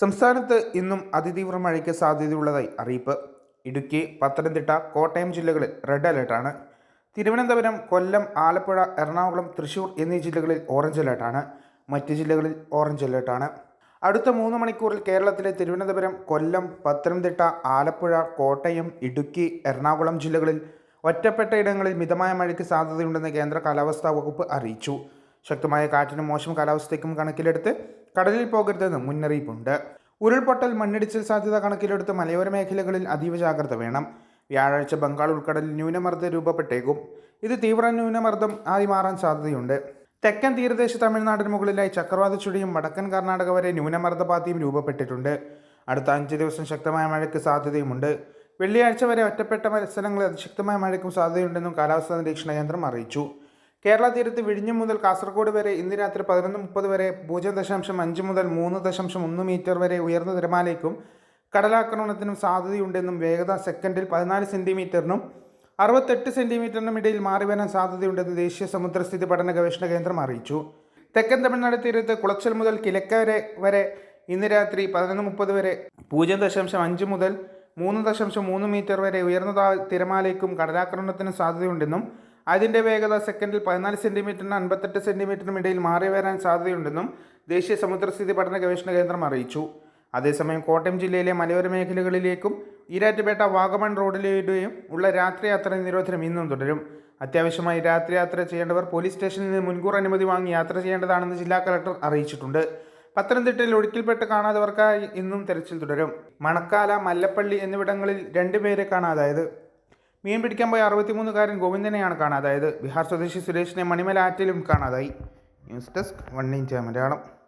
സംസ്ഥാനത്ത് ഇന്നും അതിതീവ്ര മഴയ്ക്ക് സാധ്യതയുള്ളതായി അറിയിപ്പ്. ഇടുക്കി പത്തനംതിട്ട കോട്ടയം ജില്ലകളിൽ റെഡ് അലേർട്ടാണ്. തിരുവനന്തപുരം കൊല്ലം ആലപ്പുഴ എറണാകുളം തൃശൂർ എന്നീ ജില്ലകളിൽ ഓറഞ്ച് അലേർട്ടാണ്. മറ്റ് ജില്ലകളിൽ ഓറഞ്ച് അലേർട്ടാണ്. അടുത്ത മൂന്ന് മണിക്കൂറിൽ കേരളത്തിലെ തിരുവനന്തപുരം കൊല്ലം പത്തനംതിട്ട ആലപ്പുഴ കോട്ടയം ഇടുക്കി എറണാകുളം ജില്ലകളിൽ ഒറ്റപ്പെട്ട ഇടങ്ങളിൽ മിതമായ മഴയ്ക്ക് സാധ്യതയുണ്ടെന്ന് കേന്ദ്ര കാലാവസ്ഥാ വകുപ്പ് അറിയിച്ചു. ശക്തമായ കാറ്റിനും മോശം കാലാവസ്ഥയ്ക്കും കണക്കിലെടുത്ത് കടലിൽ പോകരുതെന്ന് മുന്നറിയിപ്പുണ്ട്. ഉരുൾപൊട്ടൽ മണ്ണിടിച്ചിൽ സാധ്യത കണക്കിലെടുത്ത് മലയോര മേഖലകളിൽ അതീവ ജാഗ്രത വേണം. വ്യാഴാഴ്ച ബംഗാൾ ഉൾക്കടലിൽ ന്യൂനമർദ്ദം രൂപപ്പെട്ടേക്കും. ഇത് തീവ്ര ന്യൂനമർദ്ദം ആയി മാറാൻ സാധ്യതയുണ്ട്. തെക്കൻ തീരദേശ തമിഴ്നാടിന് മുകളിലായി ചക്രവാത ചുഴിയും വടക്കൻ കർണാടക വരെ ന്യൂനമർദ്ദപാതിയും രൂപപ്പെട്ടിട്ടുണ്ട്. അടുത്ത അഞ്ച് ദിവസം ശക്തമായ മഴയ്ക്ക് സാധ്യതയുമുണ്ട്. വെള്ളിയാഴ്ച വരെ ഒറ്റപ്പെട്ട മത്സരങ്ങളിൽ അതിശക്തമായ മഴയ്ക്കും സാധ്യതയുണ്ടെന്നും കാലാവസ്ഥാ നിരീക്ഷണ കേന്ദ്രം അറിയിച്ചു. കേരള തീരത്ത് വിഴിഞ്ഞം മുതൽ കാസർഗോഡ് വരെ ഇന്ന് രാത്രി പതിനൊന്ന് മുപ്പത് വരെ പൂജ്യം ദശാംശം അഞ്ച് മുതൽ മൂന്ന് ദശാംശം ഒന്ന് മീറ്റർ വരെ ഉയർന്ന തിരമാലയ്ക്കും കടലാക്രമണത്തിനും സാധ്യതയുണ്ടെന്നും വേഗത സെക്കൻഡിൽ പതിനാല് സെന്റിമീറ്ററിനും അറുപത്തെട്ട് സെന്റിമീറ്ററിനും ഇടയിൽ മാറി വരാൻ സാധ്യതയുണ്ടെന്ന് ദേശീയ സമുദ്രസ്ഥിതി പഠന ഗവേഷണ കേന്ദ്രം അറിയിച്ചു. തെക്കൻ തമിഴ്നാട് തീരത്ത് കുളച്ചൽ മുതൽ കിലക്കരെ വരെ ഇന്ന് രാത്രി പതിനൊന്ന് മുപ്പത് വരെ പൂജ്യം ദശാംശം അഞ്ച് മുതൽ മൂന്ന് ദശാംശം മൂന്ന് മീറ്റർ വരെ ഉയർന്ന തിരമാലയ്ക്കും കടലാക്രമണത്തിനും സാധ്യതയുണ്ടെന്നും അതിന്റെ വേഗത സെക്കൻഡിൽ പതിനാല് സെന്റിമീറ്ററിന് അൻപത്തെട്ട് സെന്റിമീറ്ററിനും ഇടയിൽ മാറി വരാൻ സാധ്യതയുണ്ടെന്നും ദേശീയ സമുദ്രസ്ഥിതി പഠന ഗവേഷണ കേന്ദ്രം അറിയിച്ചു. അതേസമയം കോട്ടയം ജില്ലയിലെ മലയോര മേഖലകളിലേക്കും ഈരാറ്റുപേട്ട വാഗമൺ റോഡിലൂടെയും ഉള്ള രാത്രിയാത്ര നിരോധനം ഇന്നും തുടരും. അത്യാവശ്യമായി രാത്രിയാത്ര ചെയ്യേണ്ടവർ പോലീസ് സ്റ്റേഷനിൽ നിന്ന് മുൻകൂർ അനുമതി വാങ്ങി യാത്ര ചെയ്യേണ്ടതാണെന്ന് ജില്ലാ കളക്ടർ അറിയിച്ചിട്ടുണ്ട്. പത്തനംതിട്ടയിൽ ഒഴുക്കിൽപ്പെട്ട് കാണാത്തവർക്കായി ഇന്നും തെരച്ചിൽ തുടരും. മണക്കാല മല്ലപ്പള്ളി എന്നിവിടങ്ങളിൽ രണ്ടുപേരെ കാണാതായത്. മീൻ പിടിക്കാൻ പോയ അറുപത്തിമൂന്നുകാരൻ ഗോവിന്ദനെയാണ് കാണാതായത്. ബീഹാർ സ്വദേശി സുരേഷിനെ മണിമല ആറ്റിലും കാണാതായി. News desk one India Malayalam.